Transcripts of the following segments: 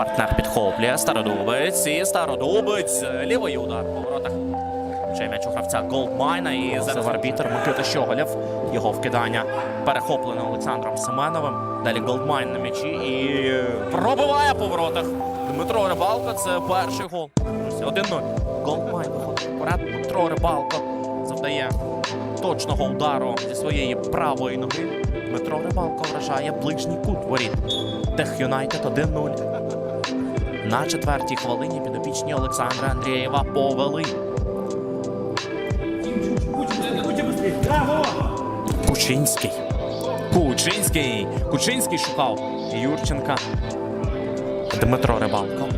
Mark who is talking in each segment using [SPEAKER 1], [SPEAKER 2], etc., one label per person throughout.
[SPEAKER 1] Партнер підхоплює. Стародубець і стародубець. Лівий удар по воротах. Ще м'яч у гравця Голдмайна і зараз арбітер Микита Щоголєв. Його вкидання перехоплене Олександром Семеновим. Далі Голдмайн на м'ячі і пробиває по воротах. Дмитро Рибалко це перший гол. Друзі, 1-0. Голдмайн виходить вперед. Дмитро Рибалко завдає точного удару зі своєї правої ноги. Дмитро Рибалко вражає ближній кут воріт. Тех Юнайтед 1-0. На четвертій хвилині підопічні Олександра Андрієва повели. Кучинський. Кучинський. Кучинський шукав Юрченка. Дмитро Рибалко.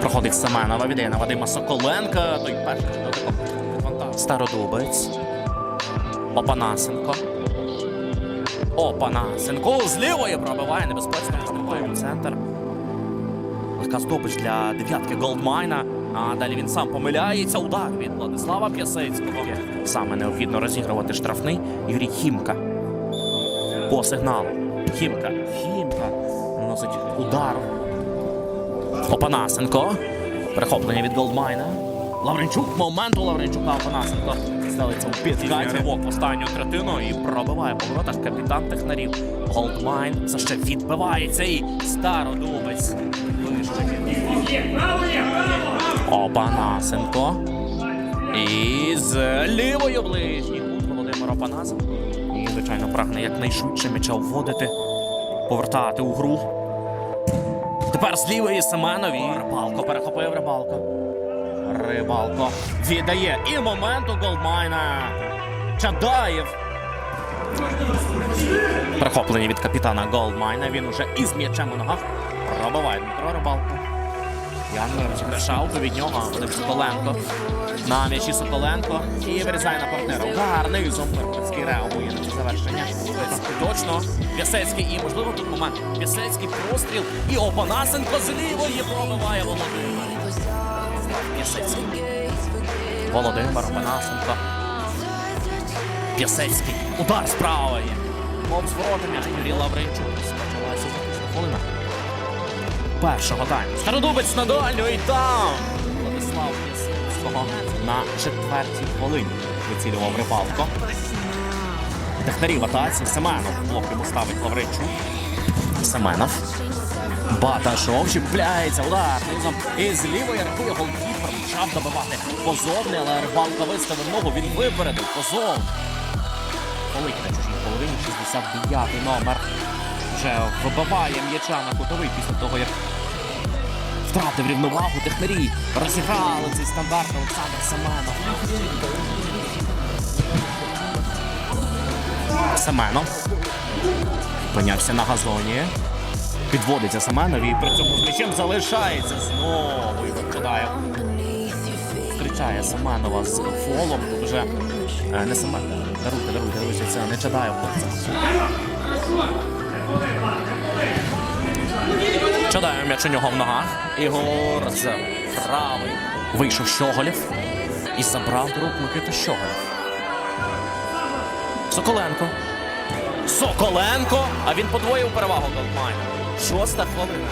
[SPEAKER 1] Проходить Семенова, віддає на Вадима Соколенка. Той перший. Стародубець. Опанасенко. Опанасенко з лівої пробиває небезпечно в центр. Легка здобич для дев'ятки Голдмайна. А далі він сам помиляється. Удар від Владислава П'ясецького. Саме необхідно розігрувати штрафний Юрій Хімка. По сигналу. Хімка. Хімка. Наносить удар. Опанасенко. Перехоплення від Голдмайна. Лавренчук. Момент у Лавренчука. Опанасенко. Ставиться у підкаті. Ривок в останню третину і пробиває по воротах капітан технарів. Голдмайн. Це ще відбивається і стародубець. Опанасенко. І з лівої ближній кут Володимир Опанасенко. І, звичайно, прагне якнайшвидше м'яча вводити, повертати у гру. Тепер з лівої Семенові. Рибалко перехопив рибалко. Рибалко віддає і момент у Голдмайна. Чадаєв. Перехоплення від капітана Голдмайна. Він уже із м'ячем у ногах. Пробиває Дмитро Рибалко. Ян шауку від нього. Вадим Соколенко. На м'ячі Соколенко. І вирізає на партнера. Гарний Зомберський реагує на завершення. Точно. П'ясецький і, можливо, тут момент. П'ясецький простріл. І Опанасенко з лівої пробиває Володимир. П'ясецький. Володимир Опанасенко. П'ясецький. Удар з правої. Мов з воротами Юрій Лавренчук. Спочалася заключна хвилина першого тайму. Стародубець на дальню і там Владислав Ясинського на четвертій хвилині вицілював рибалко. Технарі в атаці. Семенов блок йому ставить Лавричу. Семенов. Баташов чіпляється, удар низом. І з лівої рахує голкіпер. Почав добивати позовний, але рибалка виставив ногу, він випередив позов. Полить на чужій половині 69-й номер вже вибиває м'яча на кутовий після того, як втратив рівновагу. Технарі розіграли цей стандарт Олександр Семенов. Семенов опинявся на газоні. Підводиться Семенов і при цьому з м'ячем залишається знову Ігор Чадаєв. Зустрічає Семенова з фолом. Вже е, не Семенов. Даруйте, даруйте, даруйте, це не Чадаєв. Це Чадає м'яч у нього в ногах. Ігор з правий. Вийшов Щоголєв і забрав до рук Микита Щоголєв. Соколенко. Соколенко! А він подвоїв перевагу Голдмайна. Шоста хвилина.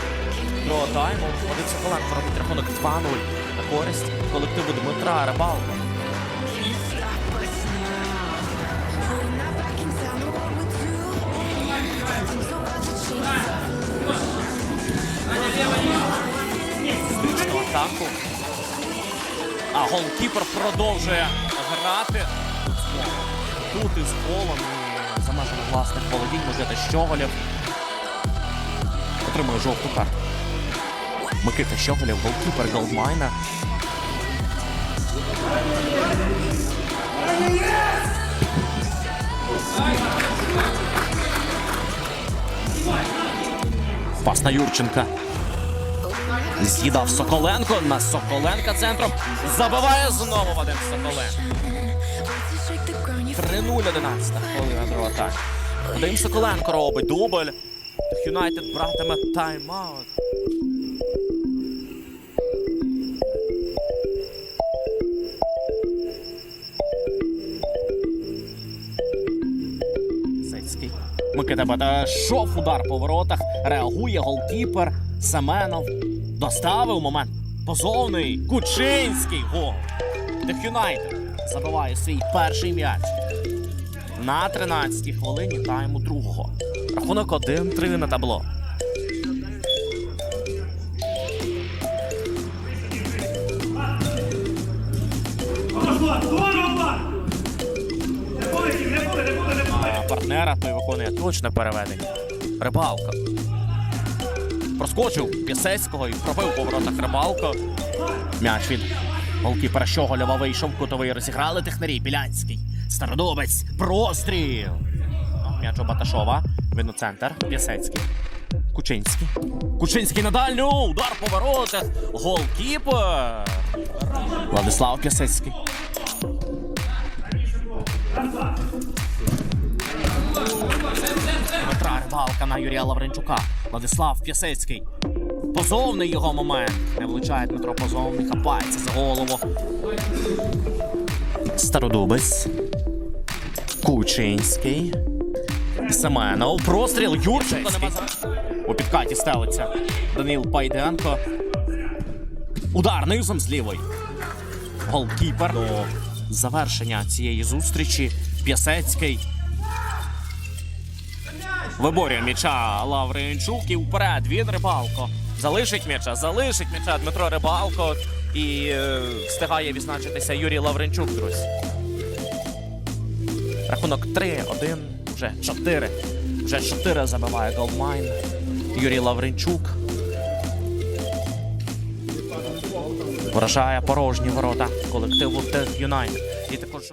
[SPEAKER 1] Другого тайму. Один Соколенко робить рахунок 2-0 на користь колективу Дмитра Рибалка. Зустрічну атаку. А голкіпер продовжує грати. Тут із полом за межами власних володінь Микита Щоголєв. Отримує жовту карту. Микита Щоголєв, голкіпер Голдмайна. Пас на Юрченка. З'їдав Соколенко на Соколенка центром. Забиває знову Вадим Соколенко. 3-0 11 хвилина друга так. Вадим Соколенко робить дубль. Юнайтед братиме тайм-аут. Микита Баташов, удар по воротах. Реагує голкіпер. Семенов. Доставив момент. Позовний. Кучинський. Гол. Тих Юнайтед забиває свій перший м'яч. На 13-й хвилині тайму другого. Рахунок 1-3 на табло. Партнера той виконує точне переведення. Рибалка. Проскочив Пісецького і пробив по воротах рибалко. М'яч від голкіпера Щоголєва вийшов кутовий. Розіграли технарі. Білянський. Стародубець. Простріл. М'яч у Баташова. У центр. Кучинський. Кучинський на дальню. Удар по воротах. Голкіпер. Владислав Пісецький. Дмитра Рибалка на Юрія Лавренчука. Владислав П'ясецький. Позовний його момент. Не влучає Дмитро Позовний, хапається за голову. Стародубець. Кучинський. Семенов. Простріл. Юрченко У підкаті стелиться. Данил Пайденко. Удар низом з лівої. Голкіпер. До завершення цієї зустрічі. П'ясецький. Виборює м'яча Лавренчук і вперед. Він рибалко. Залишить м'яча, залишить м'яча Дмитро Рибалко. І е, встигає відзначитися Юрій Лавренчук, друзі. Рахунок 3-1, вже чотири. Вже чотири забиває голмайн. Юрій Лавренчук. Вражає порожні ворота колективу Тех Юнайт. І також